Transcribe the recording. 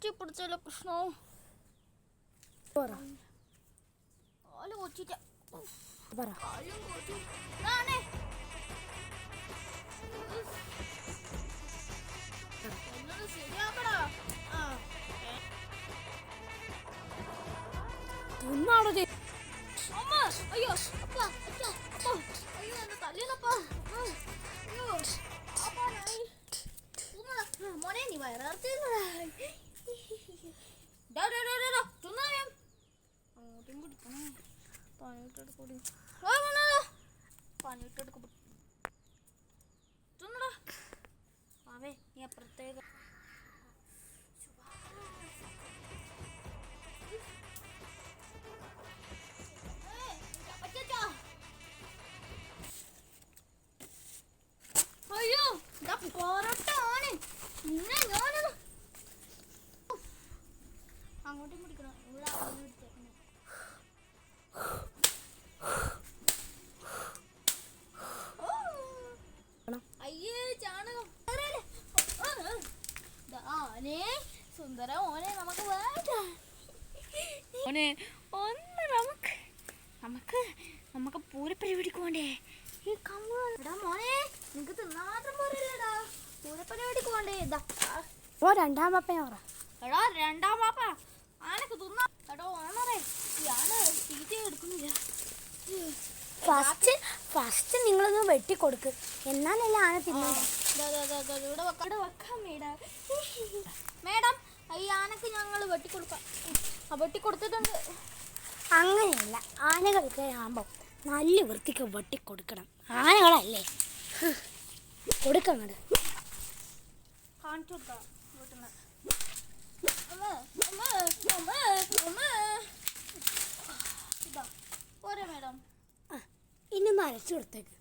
Cauchy പിടിച്ചല്ലോ Krishna കാൽ കൊച്ചിട്ട. അമ്മ അയ്യോ അപ്പ അയ്യോ എന്റെ തല്ലിയതപ്പാ അയ്യോ അപ്പാനായി തിന്നടാ. മോനെ നീ വയറിറച്ചിരുന്നടാ തിന്നാം പണിയിട്ടെടുക്കൂടി പണിയിട്ടെടുക്കും തിന്നടാ അവേ നീ പ്രത്യേക അയ്യോ ഇതാ പൊറോട്ടാണ് നിന്നെ ഞാനത് അങ്ങോട്ടും പിടിക്കണം ദാ, സുന്ദര ഓനെ നമുക്ക് വേണ്ട. മോനെ ഒന്ന് നമുക്ക് നമുക്ക് നമുക്ക് പൂരപ്പരിപാടിക്ക് പോണ്ടേ? ഈ കമ്മ മോനെ നിനക്ക് തിന്നാ മാത്രം പോരല്ലടാ. പൂരപ്പരിപാടിക്ക് പോണ്ടേ? ഇതാ ഓ രണ്ടാം പാപ്പ ഓറ എടാ രണ്ടാം പാപ്പ. ആനക്ക് തിന്നാ. എടോ ഓണറേ ഈ ആന തീറ്റ എടുക്കുന്നില്ല. ഫസ്റ്റ് ഫസ്റ്റ് നിങ്ങളൊന്ന് വെട്ടിക്കൊടുക്ക്. എന്നാലല്ലേ ആന തിന്നണ്ടേ? വെക്കാം. വെക്കാം മേഡം. മേഡം ഈ ആനക്ക് ഞങ്ങൾ വെട്ടിക്കൊടുക്കാം. വെട്ടിക്കൊടുത്തിട്ടുണ്ട്. അങ്ങനെയല്ല ആനകൾക്ക് ആകുമ്പോൾ നല്ല വൃത്തിക്ക് വെട്ടിക്കൊടുക്കണം. ആനകളല്ലേ? ഹ്. കൊടുക്കങ്ങട്. കാണിച്ചു കൊടുക്കാം വീട്ടിൽ ഇതാ പോരെ മേഡം. ഇനി ഒന്ന് കൊടുത്തേക്ക്.